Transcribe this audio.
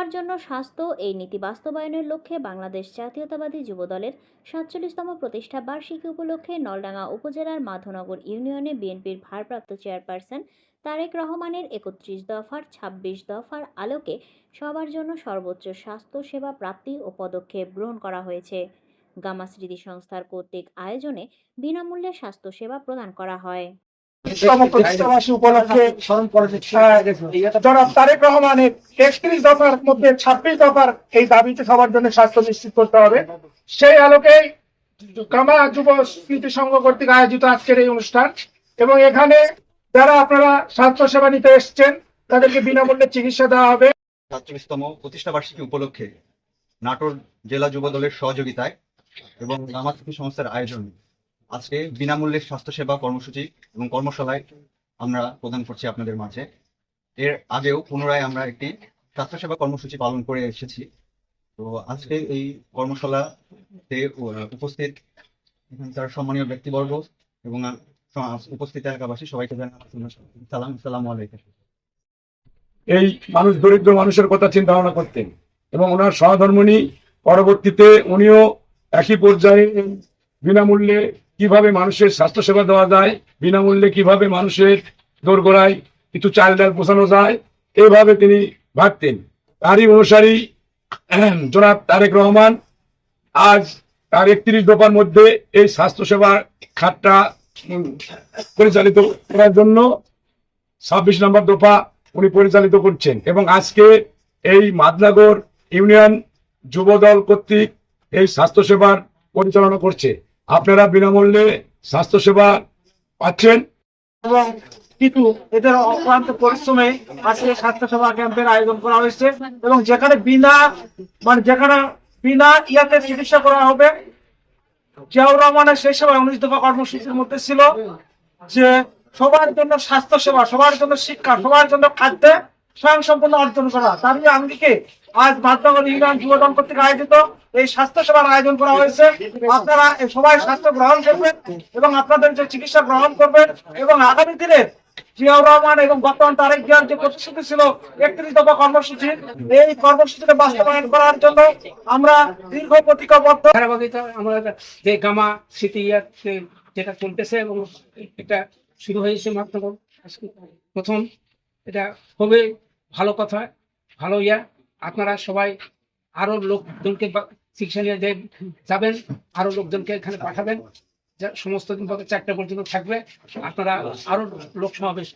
সবার জন্য স্বাস্থ্য, এই নীতি বাস্তবায়নের লক্ষ্যে বাংলাদেশ জাতীয়তাবাদী যুবদলের সাতচল্লিশতম প্রতিষ্ঠা বার্ষিকী উপলক্ষে নলডাঙ্গা উপজেলার মাধনগর ইউনিয়নে বিএনপির ভারপ্রাপ্ত চেয়ারপারসন তারেক রহমানের একত্রিশ দফার ২৬ দফার আলোকে সবার জন্য সর্বোচ্চ স্বাস্থ্য সেবা প্রাপ্তি ও পদক্ষেপ গ্রহণ করা হয়েছে। গামা স্মৃতি সংস্থার কর্তৃক আয়োজনে বিনামূল্যে স্বাস্থ্যসেবা প্রদান করা হয়। তম প্রতিষ্ঠাবাসী উপলক্ষে আহ, জনাব তারেক রহমানের একত্রিশ দফার মধ্যে ছাব্বিশ দফার এই দাবিতে সবার জন্য স্বাস্থ্য নিশ্চিত করতে হবে। সেই আলোকে কামা যুব স্মৃতি সংঘ কর্তৃক আয়োজিত আজকের এই অনুষ্ঠান এবং এখানে যারা আপনারা স্বাস্থ্য সেবা নিতে এসছেন তাদেরকে বিনামূল্যে চিকিৎসা দেওয়া হবে। সাতচল্লিশতম প্রতিষ্ঠা বার্ষিকী উপলক্ষে নাটোর জেলা যুব দলের সহযোগিতায় এবং সংস্থার আয়োজন। আজকে বিনামূল্যে স্বাস্থ্যসেবা কর্মসূচি এবং কর্মশালায় আমরা প্রদান করছি আপনাদের মাঝে। এর আগেও পুনরায় আমরা একটি স্বাস্থ্যসেবা কর্মসূচি পালন করে এসেছি। তো আজকে এই কর্মশালাতে উপস্থিত এখানকার সম্মানীয় ব্যক্তিবর্গ এবং উপস্থিত এলাকাবাসী, সবাইকে সালাম সালাম আলাইকুম। এই মানুষ, দরিদ্র মানুষের কথা চিন্তা ভাবনা করতেন এবং ওনার সহধর্মণী পরবর্তীতে উনিও একই পর্যায়ে বিনামূল্যে কীভাবে মানুষের স্বাস্থ্যসেবা দেওয়া যায়, বিনামূল্যে কীভাবে মানুষের দোরগোড়ায় কিছু চাল ডাল পোষানো যায় এইভাবে তিনি ভাবতেন। তারই অনুসারী জনাব তারেক রহমান আজ তার একত্রিশ দফার মধ্যে এই স্বাস্থ্যসেবা খাতটা পরিচালিত করার জন্য ছাব্বিশ নম্বর দফা উনি পরিচালিত করছেন এবং আজকে এই মাদনাগর ইউনিয়ন যুবদল কর্তৃক এই স্বাস্থ্যসেবার পরিচালনা করছে। আপনারা বিনামূল্যে স্বাস্থ্যসেবা পাচ্ছেন। এবং কিন্তু এদের অক্লান্ত পরিশ্রমে আজকে স্বাস্থ্য সেবা ক্যাম্পের আয়োজন করা হয়েছে এবং যেখানে বিনা মানে যেখানে বিনা ইয়াতে চিকিৎসা করা হবে, জিয়াউর রহমানের সেই সময় উনিশ দফা কর্মসূচির মধ্যে ছিল যে সবার জন্য স্বাস্থ্য সেবা সবার জন্য শিক্ষা, সবার জন্য খাদ্যে স্বয়ং সম্পূর্ণ অর্জন করা। তারই আঙ্গিকে আজ মাধ্যমে ইউনিয়ন যুবদল কর্তৃক আয়োজিত এই স্বাস্থ্য সেবার আয়োজন করা হয়েছে। আপনারা সবাই স্বাস্থ্য গ্রহণ করবেন এবং আপনাদের যে চিকিৎসা গ্রহণ করবেন এবং আগামী দিনে জিয়াউর রহমান এবং বর্তমান তারেক জিয়ার যে প্রতিশ্রুতি ছিল, একত্রিশ দফা কর্মসূচি, এই কর্মসূচিকে বাস্তবায়ন করার জন্য আমরা দীর্ঘ প্রতিজ্ঞাবদ্ধ। আমরা যে গামা স্মৃতি যেটা চলতেছে এবং এটা শুরু হয়েছে মাত্র প্রথম, এটা খুবই ভালো কথা, ভালো ইয়া। আপনারা সবাই আরও লোকজনকে চিকিৎসা নিয়ে যাবেন, আরও লোকজনকে এখানে পাঠাবেন। সমস্ত দিন চারটা পর্যন্ত থাকবে। আপনারা আরও লোক সমাবেশ